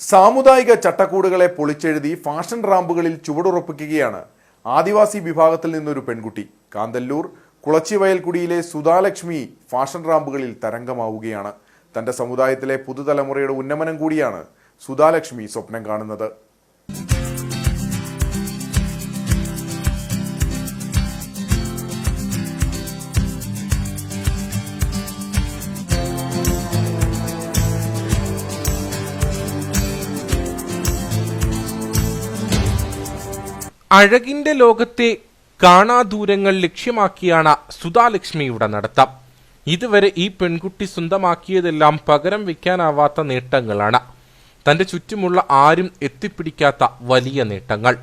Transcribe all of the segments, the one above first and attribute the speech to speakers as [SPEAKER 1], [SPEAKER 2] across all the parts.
[SPEAKER 1] സാമുദായിക ചട്ടക്കൂടുകളെ പൊളിച്ചെഴുതി ഫാഷൻ റാമ്പുകളിൽ ചുവടുറപ്പിക്കുകയാണ് ആദിവാസി വിഭാഗത്തിൽ നിന്നൊരു പെൺകുട്ടി. കാന്തല്ലൂർ കുളച്ചിവയൽക്കുടിയിലെ സുധാലക്ഷ്മി ഫാഷൻ റാമ്പുകളിൽ തരംഗമാവുകയാണ്. തന്റെ സമുദായത്തിലെ പുതുതലമുറയുടെ ഉന്നമനം കൂടിയാണ് സുധാലക്ഷ്മി സ്വപ്നം കാണുന്നത്.
[SPEAKER 2] അഴകിന്റെ ലോകത്തെ കാണാദൂരങ്ങൾ ലക്ഷ്യമാക്കിയാണ് സുധാലക്ഷ്മിയുടെ നടത്തം. ഇതുവരെ ഈ പെൺകുട്ടി സ്വന്തമാക്കിയതെല്ലാം പകരം വയ്ക്കാനാവാത്ത നേട്ടങ്ങളാണ്. തന്റെ ചുറ്റുമുള്ള ആരും എത്തിപ്പിടിക്കാത്ത വലിയ നേട്ടങ്ങൾ.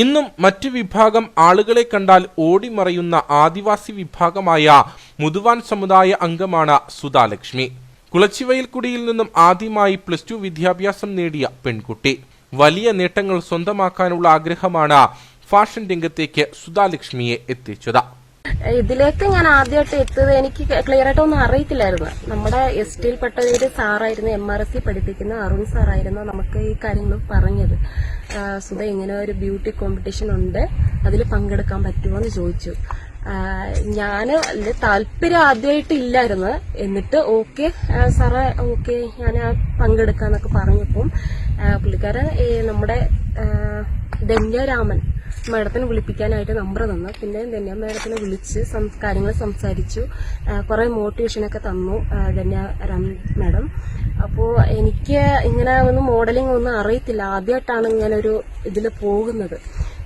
[SPEAKER 2] ഇന്നും മറ്റു വിഭാഗം ആളുകളെ കണ്ടാൽ ഓടിമറയുന്ന ആദിവാസി വിഭാഗമായ മുതുവാൻ സമുദായ അംഗമാണ് സുധാലക്ഷ്മി. കുളച്ചിവയൽക്കുടിയിൽ നിന്നും ആദ്യമായി പ്ലസ് ടു വിദ്യാഭ്യാസം നേടിയ പെൺകുട്ടി. വലിയ നേട്ടങ്ങൾ സ്വന്തമാക്കാനുള്ള ആഗ്രഹമാണ് ഫാഷൻ രംഗത്തേക്ക് സുധാലക്ഷ്മിയെ എത്തിച്ചത്.
[SPEAKER 3] ഇതിലേക്ക് ഞാൻ ആദ്യമായിട്ട് എത്തിയത് എനിക്ക് ക്ലിയർ ആയിട്ട് ഒന്നും അറിയത്തില്ലായിരുന്നു. നമ്മുടെ എസ് ടിയിൽപ്പെട്ട ഒരു സാറായിരുന്നു എം ആർ എസ് സി പഠിപ്പിക്കുന്ന അരുൺ സാറായിരുന്നു നമുക്ക് ഈ കാര്യങ്ങൾ പറഞ്ഞത്. സുധ ഇങ്ങനെ ഒരു ബ്യൂട്ടി കോമ്പറ്റീഷൻ ഉണ്ട്. അതിൽ പങ്കെടുക്കാൻ പറ്റുമോ എന്ന് ചോദിച്ചു ഞാൻ താല്പര്യം ആദ്യമായിട്ട് ഇല്ലായിരുന്നു. എന്നിട്ട് ഓക്കെ സാറേ ഓക്കെ ഞാൻ പങ്കെടുക്കാന്നൊക്കെ പറഞ്ഞപ്പം പുള്ളിക്കാരൻ നമ്മുടെ ധന്യരാമൻ മാഡത്തിനെ വിളിപ്പിക്കാനായിട്ട് നമ്പർ തന്നു. പിന്നെ ധന്യ മാഡത്തിനെ വിളിച്ച് കാര്യങ്ങൾ സംസാരിച്ചു. കുറെ മോട്ടിവേഷനൊക്കെ തന്നു ധന്യ രാം മാഡം. അപ്പോൾ എനിക്ക് ഇങ്ങനെ ഒന്നും മോഡലിംഗ് ഒന്നും അറിയത്തില്ല. ആദ്യമായിട്ടാണ് ഇങ്ങനെ ഒരു ഇതിൽ പോകുന്നത്.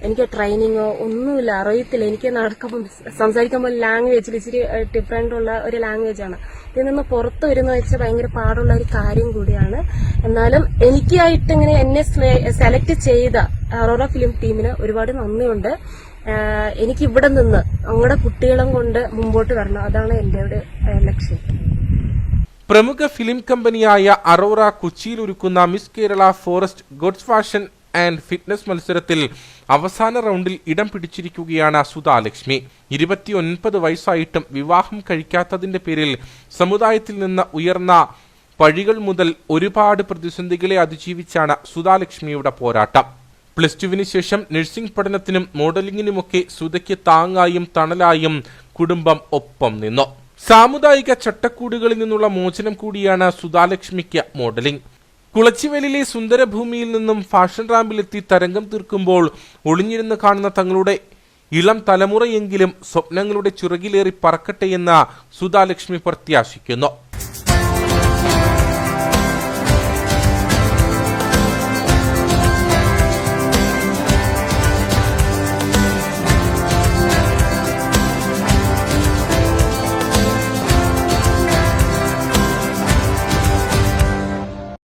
[SPEAKER 3] എനിക്ക് ട്രെയിനിങ്ങോ ഒന്നുമില്ല അറിയത്തില്ല. എനിക്ക് നടക്കുമ്പോൾ സംസാരിക്കുമ്പോൾ ലാംഗ്വേജിൽ ഇച്ചിരി ഡിഫറെന്റ് ഉള്ള ഒരു ലാംഗ്വേജ് ആണ്. ഇതിൽ നിന്ന് പുറത്തു വരുന്ന വെച്ചാൽ ഭയങ്കര പാടുള്ള ഒരു കാര്യം കൂടിയാണ്. എന്നാലും എനിക്കായിട്ട് ഇങ്ങനെ എന്നെ സെലക്ട് ചെയ്ത അറോറ ഫിലിം ടീമിന് ഒരുപാട് നന്ദിയുണ്ട്. എനിക്ക് ഇവിടെ നിന്ന് അങ്ങടെ കുട്ടികളും കൊണ്ട് മുമ്പോട്ട് വരണം. അതാണ് എന്റെ ഒരു ലക്ഷ്യം.
[SPEAKER 2] പ്രമുഖ ഫിലിം കമ്പനിയായ അറോറ കൊച്ചിയിൽ ഒരുക്കുന്ന miss Kerala forest gods fashion and fitness മത്സരത്തിൽ അവസാന റൗണ്ടിൽ ഇടം പിടിച്ചിരിക്കുകയാണ് സുധാലക്ഷ്മി. ഇരുപത്തിയൊൻപത് വയസ്സായിട്ടും വിവാഹം കഴിക്കാത്തതിന്റെ പേരിൽ സമുദായത്തിൽ നിന്ന് ഉയർന്ന പഴികൾ മുതൽ ഒരുപാട് പ്രതിസന്ധികളെ അതിജീവിച്ചാണ് സുധാലക്ഷ്മിയുടെ പോരാട്ടം. പ്ലസ് ടുവിന് ശേഷം നഴ്സിംഗ് പഠനത്തിനും മോഡലിംഗിനുമൊക്കെ സുധയ്ക്ക് താങ്ങായും തണലായും കുടുംബം ഒപ്പം നിന്നു. സാമുദായിക ചട്ടക്കൂടുകളിൽ നിന്നുള്ള മോചനം കൂടിയാണ് സുധാലക്ഷ്മിക്ക് മോഡലിംഗ്. കുളച്ചിവലിലെ സുന്ദരഭൂമിയിൽ നിന്നും ഫാഷൻ റാമ്പിലെത്തി തരംഗം തീർക്കുമ്പോൾ ഒളിഞ്ഞിരുന്ന് കാണുന്ന തങ്ങളുടെ ഇളം തലമുറയെങ്കിലും സ്വപ്നങ്ങളുടെ ചിറകിലേറി പറക്കട്ടെയെന്ന് സുധാലക്ഷ്മി പ്രത്യാശിക്കുന്നു.